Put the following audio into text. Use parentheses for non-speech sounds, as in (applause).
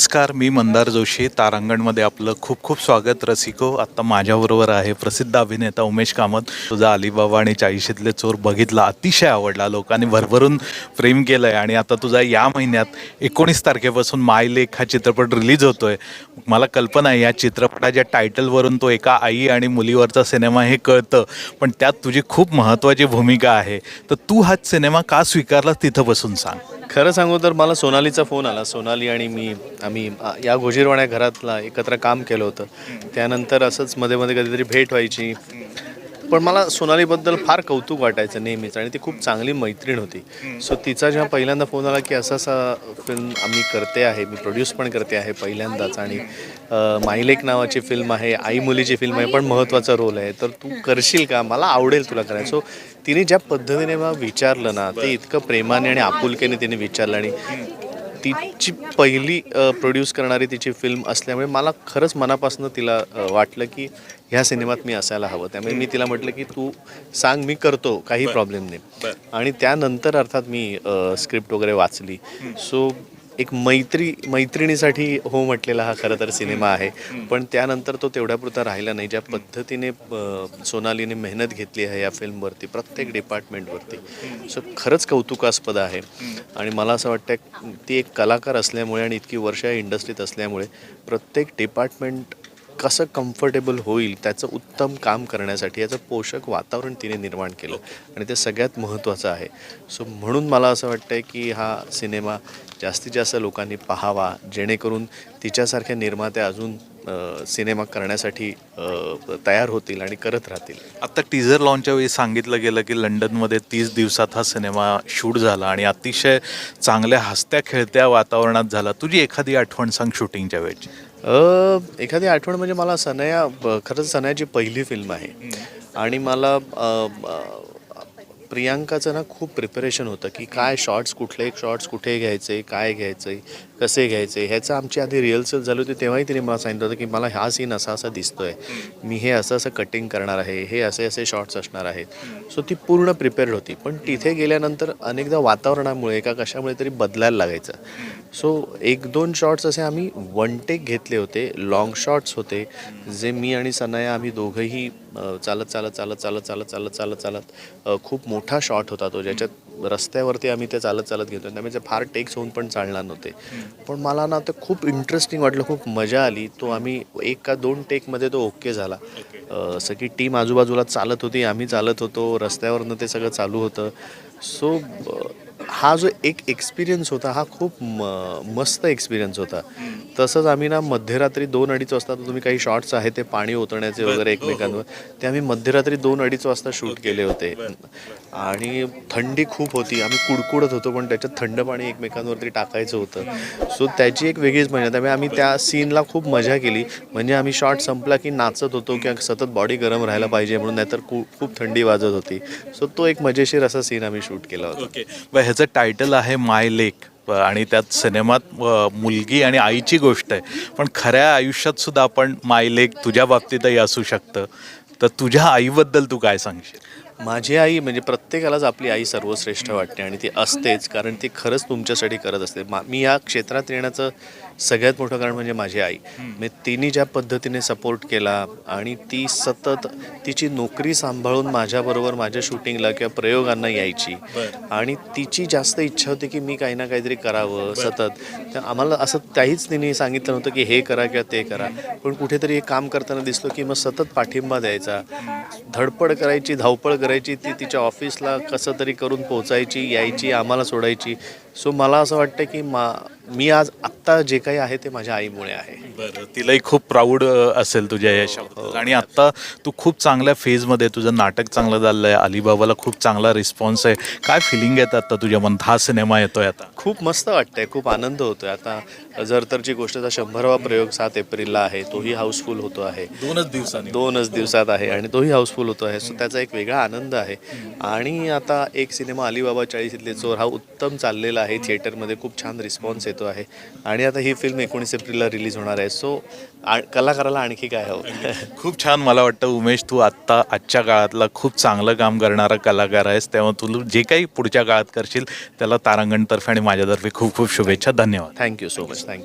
नमस्कार मी मंदार जोशी. तारांगणमध्ये आपलं खूप खूप स्वागत. रसिको आत्ता माझ्याबरोबर आहे प्रसिद्ध अभिनेता उमेश कामत. तुझा अलिबाबा आणि चाळीशीतले चोर बघितला अतिशय आवडला लोकांनी भरभरून प्रेम केलं आहे आणि आता तुझा या महिन्यात एकोणीस तारखेपासून माय लेख हा चित्रपट रिलीज होतो आहे मला कल्पना आहे या चित्रपटाच्या टायटलवरून तो एका आई आणि मुलीवरचा सिनेमा हे कळतं. पण त्यात तुझी खूप महत्त्वाची भूमिका आहे. तर तू हा सिनेमा का स्वीकारलास तिथं बसून सांग. खरं सांगू तर मला सोनालीचा फोन आला. सोनाली आणि मी आम्ही या गोजीरवाण्या घरातला एकत्र काम केलं होतं. त्यानंतर असंच मध्ये मध्ये कधीतरी भेट व्हायची. पण मला सोनालीबद्दल फार कौतुक वाटायचं नेहमीच आणि ती खूप चांगली मैत्रीण होती. सो तिचा जेव्हा पहिल्यांदा फोन आला की असा असा फिल्म आम्ही करते आहे मी प्रोड्यूस पण करते आहे पहिल्यांदाच आणि माईलेक नावाची फिल्म आहे आई मुलीची फिल्म आहे पण महत्त्वाचा रोल आहे. तर तू करशील का? मला आवडेल तुला करायचं. सो तिने ज्या पद्धतीने मला विचारलं ना ते इतकं प्रेमाने आणि आपुलकीने तिने विचारलं आणि तिची पहिली प्रोड्यूस करणारी तिची फिल्म असल्यामुळे मला खरंच मनापासून तिला वाटलं की ह्या सिनेमात मी असायला हवं. त्यामुळे मी तिला म्हटलं की तू सांग मी करतो काही प्रॉब्लेम नाही. आणि त्यानंतर अर्थात मी स्क्रिप्ट वगैरे वाचली. सो एक मैत्री मैत्रिणीसाठी हो म्हटलेला हा खरं तर सिनेमा आहे. पण त्यानंतर तो तेवढ्यापुरता राहिला नाही. ज्या पद्धतीने सोनालीने मेहनत घेतली आहे या फिल्मवरती प्रत्येक डिपार्टमेंटवरती. सो खरंच कौतुकास्पद आहे. आणि मला असं वाटतं ती एक कलाकार असल्यामुळे आणि इतकी वर्ष या इंडस्ट्रीत असल्यामुळे प्रत्येक डिपार्टमेंट कसं कम्फर्टेबल होईल त्याचं उत्तम काम करण्यासाठी याचं पोषक वातावरण तिने निर्माण केलं. आणि ते सगळ्यात महत्त्वाचं आहे. सो म्हणून मला असं वाटतं आहे की हा सिनेमा जास्तीत जास्त लोकांनी पाहावा जेणेकरून तिच्यासारख्या निर्मात्या अजून सिनेमा करण्यासाठी तयार होतील आणि करत राहतील. आत्ता टीझर लॉन्चच्या वेळी सांगितलं गेलं की लंडनमध्ये तीस दिवसात हा सिनेमा शूट झाला आणि अतिशय चांगल्या हसत्या खेळत्या वातावरणात झाला. तुझी एखादी आठवण सांग शूटिंगच्या वेळची. एखादी आठवण म्हणजे मला सनया ब- खरंच सनयाची पहिली फिल्म आहे. आणि मला प्रियांकाचं ना खूप प्रिपरेशन होतं की काय शॉर्ट्स कुठले शॉर्ट्स कुठे घ्यायचे काय घ्यायचे कसे घ्यायचे ह्याचं आमची आधी रिहर्सल झाली होती तेव्हाही तिने मला सांगितलं होतं की मला हा सीन असा असा दिसतोय. मी हे असं असं कटिंग करणार आहे हे असे असे शॉर्ट्स असणार आहेत. सो ती पूर्ण प्रिपेअर्ड होती. पण तिथे गेल्यानंतर अनेकदा वातावरणामुळे एका कशामुळे तरी बदलायला लागायचं. सो एक दोन शॉर्ट्स असे आम्ही वन टेक घेतले होते लॉंग शॉट्स होते जे मी आणि सनाया आम्ही दोघंही चालत चालत चालत चालत चालत चालत चालत चालत खूप मोठा शॉट होता तो ज्याच्यात रस्त्यावरती आम्ही ते चालत चालत घेतो त्यामुळे ते फार टेक्स होऊन पण चालणार नव्हते. पण मला ना ते खूप इंटरेस्टिंग वाटलं खूप मजा आली. तो आम्ही एक का दोन टेकमध्ये तो ओके झाला. अ, सगळी टीम आजूबाजूला चालत होती आम्ही चालत होतो रस्त्यावरनं ते सगळं चालू होतं. सो हा जो एक एक्सपिरियन्स होता हा खूप म मस्त एक्सपिरियन्स होता. तसंच आम्ही ना मध्यरात्री दोन अडीच वाजता तुम्ही काही शॉर्ट्स आहेत ते पाणी ओतण्याचे वगैरे एकमेकांवर ते आम्ही मध्यरात्री दोन अडीच वाजता शूट केले होते. आणि थंडी खूप होती आम्ही कुडकुडत होतो पण त्याच्यात थंड पाणी एकमेकांवरती टाकायचं होतं. सो त्याची एक वेगळीच मजा त्यामुळे आम्ही त्या सीनला खूप मजा केली. म्हणजे आम्ही शॉर्ट संपला की नाचत होतो किंवा सतत बॉडी गरम राहायला पाहिजे म्हणून नाहीतर खूप खूप थंडी वाजत होती. सो तो एक मजेशीर असा सीन आम्ही शूट केला होता. त्याचं टायटल आहे माय लेक आणि त्यात सिनेमात मुलगी आणि आईची गोष्ट आहे. पण खऱ्या आयुष्यात सुद्धा आपण माय लेक तुझ्या बाबतीतही असू शकतं. तर तुझ्या आईबद्दल तू काय सांगशील? माझी आई म्हणजे प्रत्येकालाच आपली आई सर्वश्रेष्ठ वाटते आणि ती असतेच कारण ती खरंच तुमच्यासाठी करत असते. मा मी या क्षेत्रात येण्याचं सगळ्यात मोठं कारण म्हणजे माझी आई. म्हणजे तिने ज्या पद्धतीने सपोर्ट केला आणि ती सतत तिची नोकरी सांभाळून माझ्याबरोबर माझ्या शूटिंगला किंवा प्रयोगांना यायची. आणि तिची जास्त इच्छा होती की मी काही ना काहीतरी करावं सतत. तर आम्हाला असं काहीच तिने सांगितलं नव्हतं की हे करा किंवा ते करा. पण कुठेतरी हे काम करताना दिसलो की मग सतत पाठिंबा द्यायचा. धडपड करायची धावपळ करायची करायची ती तिच्या ऑफिसला कसं तरी करून पोचायची यायची आम्हाला सोडायची. सो मला असं वाटतं की मा मी आज आत्ता जे काही आहे ते माझ्या आईमुळे आहे. बरं तिलाही खूप प्राऊड असेल तुझ्या यशाबद्दल आणि आता तू खूप चांगल्या फेजमध्ये तुझं नाटक चांगलं झालं आहे अलिबाबाला खूप चांगला रिस्पॉन्स आहे. काय फिलिंग येत आता तुझ्या मनात? हा सिनेमा येतोय आता. खूप मस्त वाटतंय खूप आनंद होतोय. आता जर तरची गोष्टचा शंभरावा प्रयोग सात एप्रिलला आहे तोही हाऊसफुल होतो आहे. दोनच दिवसांनी. दोनच दिवसात आहे आणि तोही हाऊसफुल होतो आहे. सो त्याचा एक वेगळा आनंद आहे. आणि आता एक सिनेमा अलिबाबा चाळीस इथले चोर हा उत्तम चाललेला आहे. थिएटरमध्ये खूप छान रिस्पॉन्स येतो आहे. आणि आता ही फिल्म एकोणीस एप्रिलला रिलीज होणार आहे. सो कलाकाराला आणखी काय हवं? (laughs) खूप छान मला वाटतं उमेश तू आत्ता आजच्या काळातला खूप चांगलं काम करणारा कलाकार आहेस. तेव्हा तू जे काही पुढच्या काळात करशील त्याला तारांगणतर्फे आणि माझ्यातर्फे खूप खूप शुभेच्छा. धन्यवाद. Thank you so much thank you